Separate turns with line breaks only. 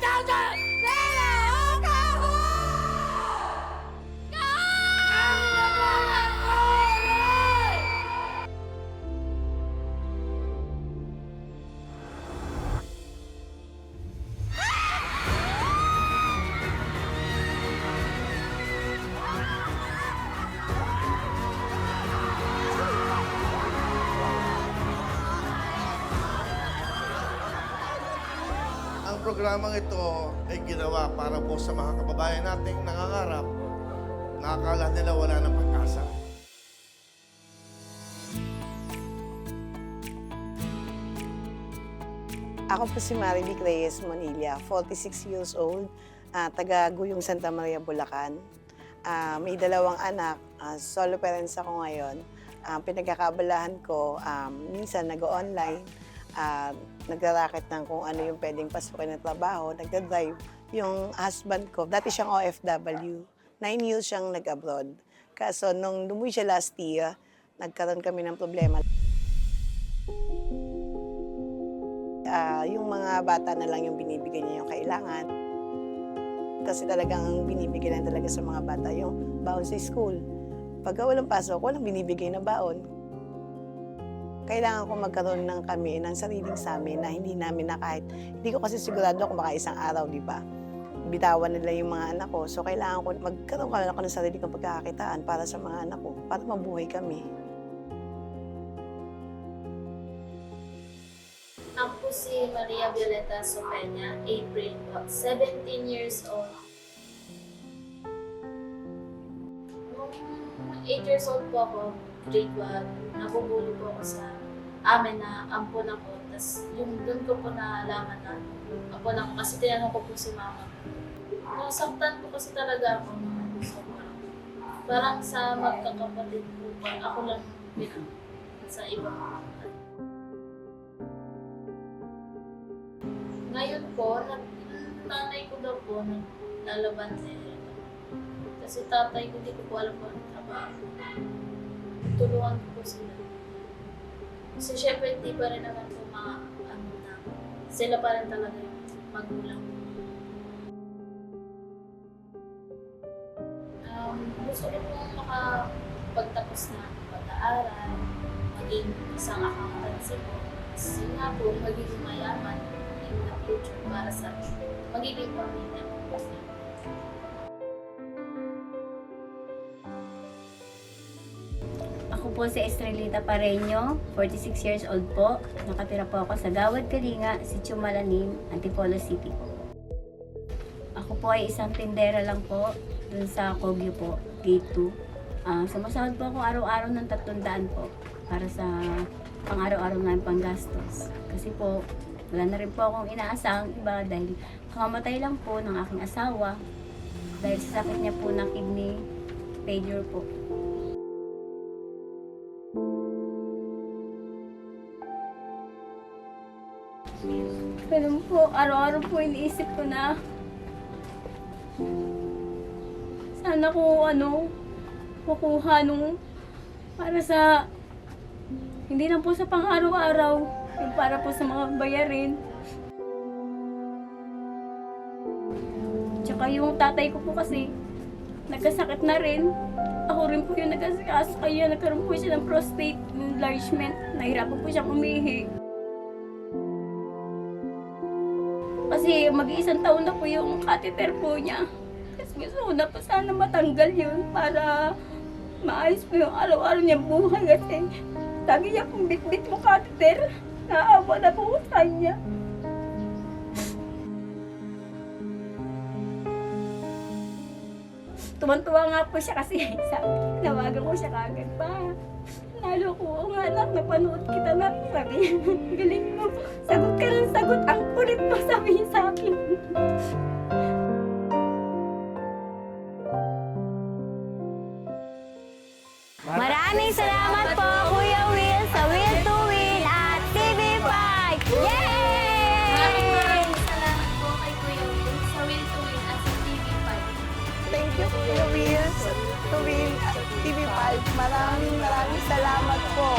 娘子 Ang programang ito ay ginawa para po sa mga kababayan nating nangangarap na akala nila wala ng pag-asa.
Ako po si Marivic Reyes Monilla, 46 years old, ah, taga Guyong Santa Maria, Bulacan. Ah, may dalawang anak, ah, solo parents ako ngayon. Ah, pinagkakabalahan ko, um, minsan nag-online, uh, nagra-racket ng kung ano yung pwedeng pasukin na trabaho, nagda-drive. Yung husband ko, dati siyang OFW, nine years siyang nag-abroad. Kaso nung lumuwi siya last year, nagkaroon kami ng problema. Ah, yung mga bata na lang yung binibigyan niya yung kailangan. Kasi talagang ang binibigay lang talaga sa mga bata yung baon sa school. Pagka walang pasok, walang binibigay na baon. Kailangan ko magkaroon ng kami ng sariling sa amin na hindi namin na kahit, hindi ko kasi sigurado kung baka isang araw, di ba? Bitawan nila yung mga anak ko. So kailangan ko magkaroon ka ako ng sarili kong pagkakakitaan para sa mga anak ko, para mabuhay kami.
Ako si Maria Violeta Sopenya, April po, 17 years old. 8 years old po ako, grade 1, nabubuli po ako sa amin na ampo na po. Tapos yung doon ko po nalaman na ampo na ko kasi tinanong ko po si mama. Nasaktan po kasi talaga ako nung sobrang. Parang sa magkakapatid po, pa, ako lang pinag sa ibang kapatid. Ngayon po, nag, nanay ko daw po naglalaban din. Kasi tatay hindi ko po alam kung anong trabaho. Tulungan ko po sila. Kasi syempre, hindi pa rin naman po mga, ano na, sila pa rin talaga yung magulang. Um, gusto ko po makapagtapos na pag-aaral, maging isang accountancy po. Kasi nga po, magiging mayaman in the future para sa magiging pamilya ko.
Po si Estrelita Pareño, 46 years old po. Nakatira po ako sa Gawad Kalinga, si Chumalanim, Antipolo City po. Ako po ay isang tindera lang po dun sa Kogyo po, Gate 2. Ah, sumasahod po ako araw-araw ng 300 po para sa pang araw-araw namin panggastos. Kasi po, wala na rin po akong inaasahang iba dahil kamamatay lang po ng aking asawa dahil sa sakit niya po ng kidney failure po. Ganun po, araw-araw po iniisip ko na sana ko ano, makuha nung para sa hindi lang po sa pang-araw-araw, yung para po sa mga bayarin. Tsaka yung tatay ko po kasi, nagkasakit na rin. Ako rin po yung nagkasakit, kaya nagkaroon po siya ng prostate enlargement. Nahirapan po siyang umihi. Kasi mag-iisang taon na po yung catheter po niya. Kasi gusto ko na po sana matanggal yun para maayos po yung araw-araw niya buhay kasi lagi niya pong bit-bit mo catheter. Naawa na po sa kanya. Tuwan-tuwa nga po siya kasi sabi, nawagan ko siya kagad pa. Lalo ko, nga anak, napanood kita na. Sabi galing mo. Sagot ka ng sagot. Ang kulit mo, sabi niya sa akin.
Maraming salamat po, Kuya Will, sa Will to Win at TV5! Yay!
Maraming maraming salamat po kay Kuya Will sa Will to Win at sa TV5.
Thank you, Kuya Will, sa tuwing TV5. Maraming maraming salamat po.